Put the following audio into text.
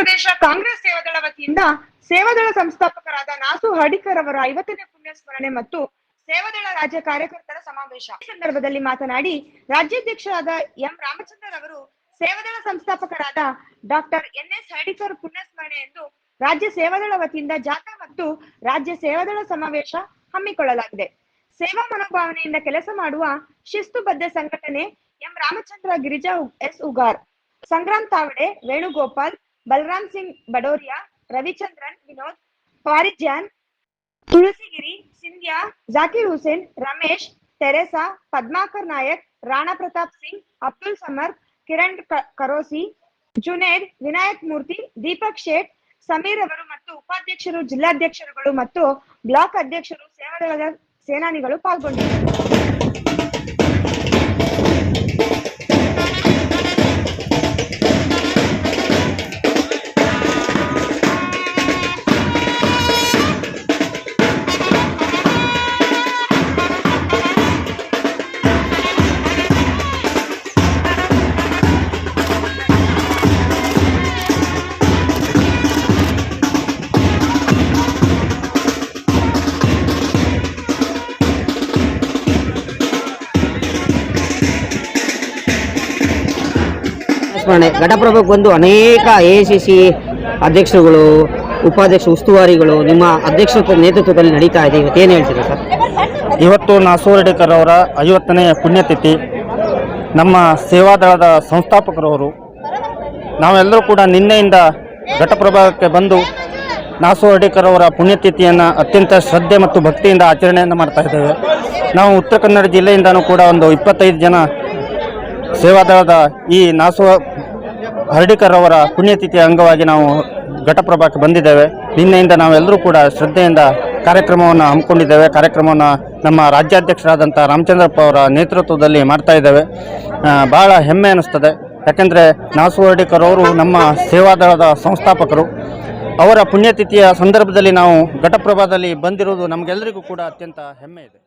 ಪ್ರದೇಶ ಕಾಂಗ್ರೆಸ್ ಸೇವಾದಳ ವತಿಯಿಂದ ಸೇವಾದಳ ಸಂಸ್ಥಾಪಕರಾದ ನಾಸು ಹಡಿಕರ್ ಅವರ ಐವತ್ತನೇ ಪುಣ್ಯ ಸ್ಮರಣೆ ಮತ್ತು ಸೇವಾದಳ ರಾಜ್ಯ ಕಾರ್ಯಕರ್ತರ ಸಮಾವೇಶ. ಈ ಸಂದರ್ಭದಲ್ಲಿ ಮಾತನಾಡಿ, ರಾಜ್ಯಾಧ್ಯಕ್ಷರಾದ ಎಂ ರಾಮಚಂದ್ರ ಅವರು ಸೇವಾದಳ ಸಂಸ್ಥಾಪಕರಾದ ಡಾಕ್ಟರ್ ಎನ್ ಎಸ್ ಹಡಿಕರ್ ಪುಣ್ಯ ಸ್ಮರಣೆ ಎಂದು ರಾಜ್ಯ ಸೇವಾದಳ ವತಿಯಿಂದ ಜಾಥಾ ಮತ್ತು ರಾಜ್ಯ ಸೇವಾದಳ ಸಮಾವೇಶ ಹಮ್ಮಿಕೊಳ್ಳಲಾಗಿದೆ. ಸೇವಾ ಮನೋಭಾವನೆಯಿಂದ ಕೆಲಸ ಮಾಡುವ ಶಿಸ್ತುಬದ್ಧ ಸಂಘಟನೆ M Ramachandra Girija S Ugar, Sangram Tawde, Venugopal Balram Singh, Badoria, Ravichandran, Vinod Parijan Tulsigiri, Scindia, Zakir Hussain, Ramesh, Teresa, Padmakar Nayak, Rana Pratap Singh, Abdul Samar, Kiran Karosi, Junaid, Vinayak Murthy, Deepak Shet, Sameer ಅವರು ಮತ್ತು ಉಪಾಧ್ಯಕ್ಷರು, ಜಿಲ್ಲಾಧ್ಯಕ್ಷರುಗಳು ಮತ್ತು block ಅಧ್ಯಕ್ಷರು ಸೇವಾದಳದ ಸೇನಾನಿಗಳು ಪಾಲ್ಗೊಂಡಿದ್ದರು. ಸ್ಮರಣೆ ಘಟಪ್ರಭಕ್ಕೆ ಬಂದು ಅನೇಕ A C C ಅಧ್ಯಕ್ಷರುಗಳು, ಉಪಾಧ್ಯಕ್ಷ ಉಸ್ತುವಾರಿಗಳು ನಿಮ್ಮ ಅಧ್ಯಕ್ಷ ನೇತೃತ್ವದಲ್ಲಿ ನಡೀತಾ ಇದೆ. ಇವತ್ತೇನು ಹೇಳ್ತೀರಾ ಸರ್? ಇವತ್ತು ನಾಸೂರಡೇಕರ್ ಅವರ ಐವತ್ತನೇ ಪುಣ್ಯತಿಥಿ. ನಮ್ಮ ಸೇವಾದಳದ ಸಂಸ್ಥಾಪಕರವರು, ನಾವೆಲ್ಲರೂ ಕೂಡ ನಿನ್ನೆಯಿಂದ ಘಟಪ್ರಭಾಗಕ್ಕೆ ಬಂದು ನಾಸು ಅವರ ಪುಣ್ಯತಿಥಿಯನ್ನು ಅತ್ಯಂತ ಶ್ರದ್ಧೆ ಮತ್ತು ಭಕ್ತಿಯಿಂದ ಆಚರಣೆಯನ್ನು ಮಾಡ್ತಾ ಇದ್ದೇವೆ. ನಾವು ಉತ್ತರ ಕನ್ನಡ ಜಿಲ್ಲೆಯಿಂದನೂ ಕೂಡ ಒಂದು ಇಪ್ಪತ್ತೈದು ಜನ ಸೇವಾದಳದ ಈ ನಾಸು ಹರ್ಡಿಕರ್ ಅವರ ಪುಣ್ಯತಿಥಿಯ ಅಂಗವಾಗಿ ನಾವು ಘಟಪ್ರಭಾಕ್ಕೆ ಬಂದಿದ್ದೇವೆ. ನಿನ್ನೆಯಿಂದ ನಾವೆಲ್ಲರೂ ಕೂಡ ಶ್ರದ್ಧೆಯಿಂದ ಕಾರ್ಯಕ್ರಮವನ್ನು ಹಮ್ಮಿಕೊಂಡಿದ್ದೇವೆ. ಕಾರ್ಯಕ್ರಮವನ್ನು ನಮ್ಮ ರಾಜ್ಯಾಧ್ಯಕ್ಷರಾದಂಥ ರಾಮಚಂದ್ರಪ್ಪ ಅವರ ನೇತೃತ್ವದಲ್ಲಿ ಮಾಡ್ತಾ ಇದ್ದೇವೆ. ಭಾಳ ಹೆಮ್ಮೆ ಅನ್ನಿಸ್ತದೆ ಯಾಕೆಂದರೆ ನಾಸು ಹರ್ಡಿಕರ್ ಅವರು ನಮ್ಮ ಸೇವಾದಳದ ಸಂಸ್ಥಾಪಕರು. ಅವರ ಪುಣ್ಯತಿಥಿಯ ಸಂದರ್ಭದಲ್ಲಿ ನಾವು ಘಟಪ್ರಭಾದಲ್ಲಿ ಬಂದಿರುವುದು ನಮಗೆಲ್ಲರಿಗೂ ಕೂಡ ಅತ್ಯಂತ ಹೆಮ್ಮೆ ಇದೆ.